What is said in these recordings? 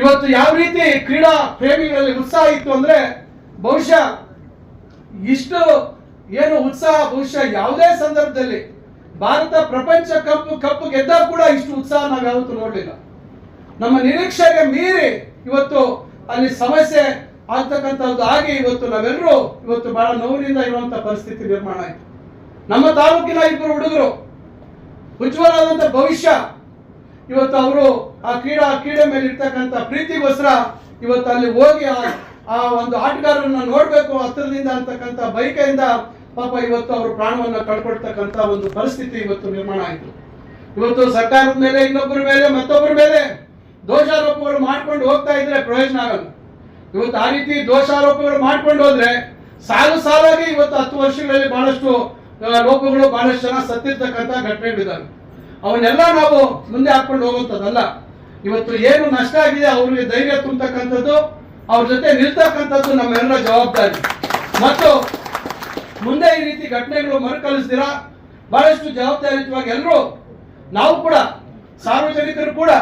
ಇವತ್ತು ಯಾವ ರೀತಿ ಕ್ರೀಡಾ ಪ್ರೇಮಿಗಳಲ್ಲಿ ಉತ್ಸಾಹ ಇತ್ತು ಅಂದ್ರೆ ಬಹುಶಃ ಇಷ್ಟು ಏನು ಉತ್ಸಾಹ, ಬಹುಶಃ ಯಾವುದೇ ಸಂದರ್ಭದಲ್ಲಿ ಭಾರತ ಪ್ರಪಂಚ ಕಪ್ ಕಪ್ ಗೆದ್ದ ಕೂಡ ಇಷ್ಟು ಉತ್ಸಾಹ ನಾವು ಯಾವತ್ತೂ ನೋಡಲಿಲ್ಲ. ನಮ್ಮ ನಿರೀಕ್ಷೆಗೆ ಮೀರಿ ಇವತ್ತು ಅಲ್ಲಿ ಸಮಸ್ಯೆ ಆಗ್ತಕ್ಕಂಥದ್ದು ಆಗಿ ಇವತ್ತು ನಾವೆಲ್ಲರೂ ಇವತ್ತು ಬಹಳ ನೋವಿನಿಂದ ಇರುವಂತ ಪರಿಸ್ಥಿತಿ ನಿರ್ಮಾಣ ಆಯಿತು. ನಮ್ಮ ತಾಲೂಕಿನ ಇಬ್ಬರು ಹುಡುಗರು ಉಜ್ವಲವಾದಂಥ ಭವಿಷ್ಯ ಇವತ್ತು ಅವರು ಆ ಕ್ರೀಡಾ ಕ್ರೀಡೆ ಮೇಲೆ ಇರ್ತಕ್ಕಂಥ ಪ್ರೀತಿಗೋಸ್ಕರ ಇವತ್ತು ಅಲ್ಲಿ ಹೋಗಿ ಆ- ಒಂದು ಆಟಗಾರರನ್ನ ನೋಡ್ಬೇಕು ಹತ್ತಿರದಿಂದ ಅಂತಕ್ಕಂಥ ಬೈಕೆಯಿಂದ ಪಾಪ ಇವತ್ತು ಅವರು ಪ್ರಾಣವನ್ನ ಕಳ್ಕೊಡ್ತಕ್ಕಂಥ ಒಂದು ಪರಿಸ್ಥಿತಿ ಇವತ್ತು ನಿರ್ಮಾಣ ಆಯಿತು. ಇವತ್ತು ಸರ್ಕಾರದ ಮೇಲೆ, ಇನ್ನೊಬ್ಬರ ಮೇಲೆ, ಮತ್ತೊಬ್ಬರ ಮೇಲೆ ದೋಷಾರೋಪಗಳು ಮಾಡ್ಕೊಂಡು ಹೋಗ್ತಾ ಇದ್ರೆ ಪ್ರಯೋಜನ ಆಗಲ್ಲ. ಇವತ್ತು ಆ ರೀತಿ ದೋಷಾರೋಪಗಳು ಮಾಡ್ಕೊಂಡು ಹೋದ್ರೆ ಸಾಲು ಸಾಲಾಗಿ ಇವತ್ತು ಹತ್ತು ವರ್ಷಗಳಲ್ಲಿ ಬಹಳಷ್ಟು ಲೋಪಗಳು ಬಹಳಷ್ಟು ಜನ ಸತ್ತಿರ್ತಕ್ಕಂಥ ಘಟನೆಗಳಿದ್ದಾವೆ ಅವನ್ನೆಲ್ಲ ನಾವು ಮುಂದೆ ಹಾಕೊಂಡು ಹೋಗುವಂಥದ್ದಲ್ಲ ಇವತ್ತು ಏನು ನಷ್ಟ ಆಗಿದೆ, ಅವ್ರಿಗೆ ಧೈರ್ಯ ತುಂಬತಕ್ಕಂಥದ್ದು, ಅವ್ರ ಜೊತೆ ನಿಲ್ತಕ್ಕಂಥದ್ದು ನಮ್ಮೆಲ್ಲರ ಜವಾಬ್ದಾರಿ. ಮತ್ತು ಮುಂದೆ ಈ ರೀತಿ ಘಟನೆಗಳು ಮರುಕಳಿಸ್ತೀರಾ ಬಹಳಷ್ಟು ಜವಾಬ್ದಾರಿಯುತವಾಗಿ ಎಲ್ಲರೂ ನಾವು ಕೂಡ, ಸಾರ್ವಜನಿಕರು ಕೂಡ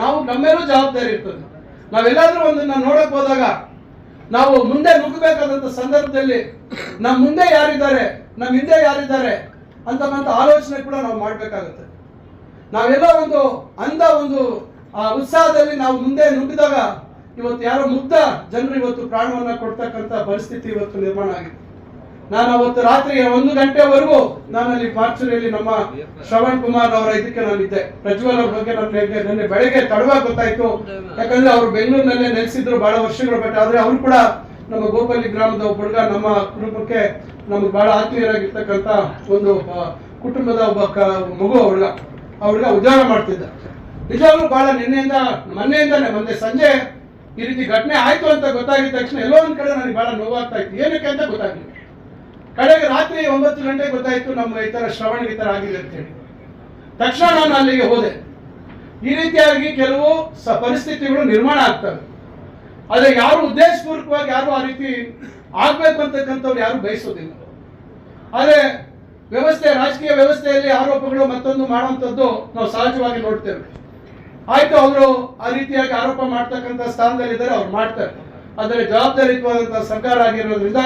ನಾವು ನಮ್ಮೇಲೂ ಜವಾಬ್ದಾರಿ ಇರ್ತದೆ. ನಾವೆಲ್ಲಾದ್ರೂ ಒಂದನ್ನ ನೋಡಕ್ ಹೋದಾಗ, ನಾವು ಮುಂದೆ ನುಗ್ಗಬೇಕಾದಂತ ಸಂದರ್ಭದಲ್ಲಿ ನಮ್ಮ ಮುಂದೆ ಯಾರಿದ್ದಾರೆ ನಮ್ಮ ಹಿಂದೆ ಯಾರಿದ್ದಾರೆ ಅಂತಕ್ಕಂಥ ಆಲೋಚನೆ ಕೂಡ ನಾವು ಮಾಡ್ಬೇಕಾಗುತ್ತೆ. ನಾವೆಲ್ಲ ಒಂದು ಅಂದ ಒಂದು, ಆ ಉತ್ಸಾಹದಲ್ಲಿ ನಾವು ಮುಂದೆ ನುಗ್ಗಿದಾಗ ಇವತ್ತು ಯಾರೋ ಮುಗ್ಧ ಜನರು ಇವತ್ತು ಪ್ರಾಣವನ್ನ ಕೊಡ್ತಕ್ಕಂಥ ಪರಿಸ್ಥಿತಿ ಇವತ್ತು ನಿರ್ಮಾಣ ಆಗಿದೆ. ನಾನು ಅವತ್ತು ರಾತ್ರಿ ಒಂದು ಗಂಟೆವರೆಗೂ ನಾನು ಅಲ್ಲಿ ನಮ್ಮ ಶ್ರವಣ್ ಕುಮಾರ್ ಅವರ ಇದಕ್ಕೆ ನಾನಿದ್ದೆ. ಪ್ರಜ್ವಲ್ ಅವ್ರ ಬಗ್ಗೆ ನನಗೆ ನಿನ್ನೆ ಬೆಳಗ್ಗೆ ತಡವಾಗಿ ಗೊತ್ತಾಯ್ತು. ಯಾಕಂದ್ರೆ ಅವರು ಬೆಂಗಳೂರಿನಲ್ಲೇ ನೆಲೆಸಿದ್ರು ಬಹಳ ವರ್ಷಗಳ ಬಟ್ ಆದ್ರೆ ಅವ್ರು ಕೂಡ ನಮ್ಮ ಗೋಪಲ್ಲಿ ಗ್ರಾಮದ ಒಬ್ಬ ಹುಡುಗ, ನಮ್ಮ ಕುಟುಂಬಕ್ಕೆ ನಮ್ಗೆ ಬಹಳ ಆತ್ಮೀಯರಾಗಿರ್ತಕ್ಕಂಥ ಒಂದು ಕುಟುಂಬದ ಒಬ್ಬ ಮಗು ಹುಡುಗ ಆ ಉದ್ಧಾರ ಮಾಡ್ತಿದ್ದ ನಿಜವಾಗ್ಲೂ ಬಹಳ ನಿನ್ನೆಯಿಂದ ಮೊನ್ನೆಯಿಂದಾನೆ ಮೊನ್ನೆ ಸಂಜೆ ಈ ರೀತಿ ಘಟನೆ ಆಯ್ತು ಅಂತ ಗೊತ್ತಾಗಿದ ತಕ್ಷಣ ಎಲ್ಲೋ ಒಂದ್ ಕಡೆ ನನಗೆ ಬಹಳ ನೋವಾಗ್ತಾ ಇತ್ತು. ಏನಕ್ಕೆ ಅಂತ ಗೊತ್ತಾಗ್ಲಿಲ್ಲ. ಕಡೆಗೆ ರಾತ್ರಿ ಒಂಬತ್ತು ಗಂಟೆಗೆ ಗೊತ್ತಾಯ್ತು ನಮ್ಮ ರೈತರ ತರ ಶ್ರವಣ ಈ ತರ ಆಗಿದೆ ಅಂತ ಹೇಳಿ. ತಕ್ಷಣ ನಾನು ಅಲ್ಲಿಗೆ ಹೋದೆ. ಈ ರೀತಿಯಾಗಿ ಕೆಲವು ಪರಿಸ್ಥಿತಿಗಳು ನಿರ್ಮಾಣ ಆಗ್ತವೆ. ಆದರೆ ಯಾರು ಉದ್ದೇಶಪೂರ್ವಕವಾಗಿ ಯಾರು ಆ ರೀತಿ ಆಗ್ಬೇಕು ಅಂತಕ್ಕಂಥವ್ರು ಯಾರು ಬಯಸೋದಿಲ್ಲ ಆದ್ರೆ ವ್ಯವಸ್ಥೆ, ರಾಜಕೀಯ ವ್ಯವಸ್ಥೆಯಲ್ಲಿ ಆರೋಪಗಳು ಮತ್ತೊಂದು ಮಾಡುವಂಥದ್ದು ನಾವು ಸಹಜವಾಗಿ ನೋಡ್ತೇವೆ. ಆಯ್ತು, ಅವರು ಆ ರೀತಿಯಾಗಿ ಆರೋಪ ಮಾಡ್ತಕ್ಕಂಥ ಸ್ಥಾನದಲ್ಲಿದ್ದಾರೆ, ಅವ್ರು ಮಾಡ್ತಾರೆ. ಆದರೆ ಜವಾಬ್ದಾರಿಯುತವಾದಂತಹ ಸರ್ಕಾರ ಆಗಿರೋದ್ರಿಂದ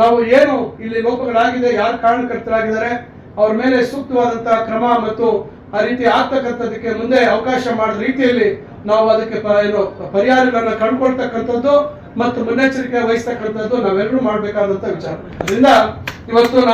ನಾವು ಏನು ಇಲ್ಲಿ ಲೋಪಗಳಾಗಿದೆ, ಯಾರು ಕಾರಣಕರ್ತರಾಗಿದ್ದಾರೆ, ಅವ್ರ ಮೇಲೆ ಸೂಕ್ತವಾದಂತಹ ಕ್ರಮ ಮತ್ತು ಆ ರೀತಿ ಆಗ್ತಕ್ಕಂಥದಕ್ಕೆ ಮುಂದೆ ಅವಕಾಶ ಮಾಡಿದ ರೀತಿಯಲ್ಲಿ ನಾವು ಅದಕ್ಕೆ ಏನು, ಪರಿಹಾರಗಳನ್ನ ಕಂಡುಕೊಳ್ತಕ್ಕಂಥದ್ದು ಮತ್ತು ಮುನ್ನೆಚ್ಚರಿಕೆ ವಹಿಸ್ತಕ್ಕಂಥದ್ದು ನಾವೆಲ್ಲರೂ ಮಾಡಬೇಕಾದಂತ ವಿಚಾರ. ಅದರಿಂದ ಇವತ್ತು ನಾವು